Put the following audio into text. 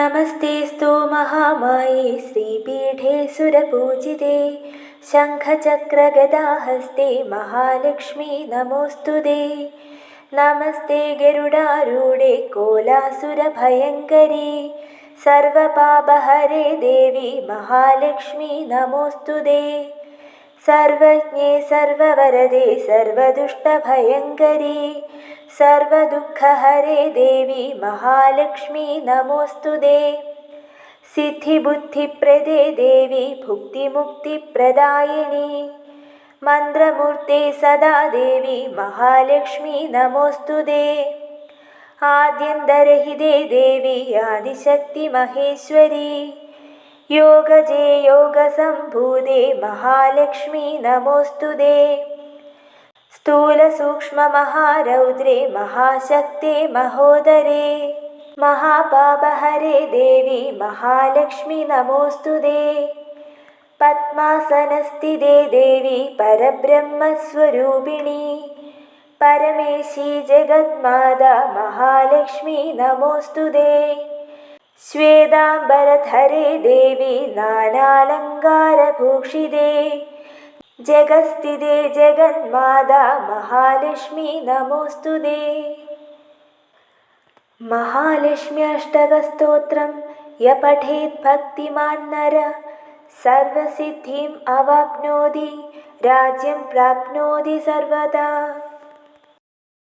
നമസ്തേസ്തു മഹാമായി ശ്രീപീഠേ സുരപൂജിതേ. ശംഖചക്രഗദാഹസ്തേ മഹാലക്ഷ്മി നമോസ്തുതേ. നമസ്തേ ഗരുഡാരൂഢേ കോലാസുരഭയങ്കരേ. സർവപാപഹരേ ദേവി മഹാലക്ഷ്മി നമോസ്തുതേ. സർവജ്ഞേ സർവവരദേ സർവദുഷ്ടഭയങ്കരി. സർവദുഃഖഹരേ ദേവി മഹാലക്ഷ്മി നമോസ്തുതേ. സിദ്ധിബുദ്ധിപ്രദേ ദേവി ഭുക്തിമുക്തിപ്രദായിനി. മന്ത്രമൂർത്തേ സദാ ദേവി മഹാലക്ഷ്മി നമോസ്തുതേ. ആദ്യന്തരഹിതേ ദേവി ആദിശക്തി മഹേശ്വരീ. योगजे योगसम्भूते महालक्ष्मी नमोऽस्तु ते स्थूलसूक्ष्ममहारौद्रे महाशक्ते महोदरे महापापहरे देवी महालक्ष्मी नमोऽस्तु ते पद्मासनस्थिते देवी परब्रह्मस्वरूपिणी परमेशी जगन्माता महालक्ष्मी नमोऽस्तु ते ശ്വേതാംബരധരെ ദേവി നാനാലങ്കാരഭൂഷിതേ. ജഗസ്ഥിതേ ജഗന്മാതാ മഹാലക്ഷ്മി നമോസ്തുതേ. മഹാലക്ഷ്മ്യഷ്ടകസ്തോത്രം യ പഠേത് ഭക്തിമാൻ നര. സർവസിദ്ധിം അവാപ്നോതി രാജ്യം പ്രാപ്നോതി സർവദാ.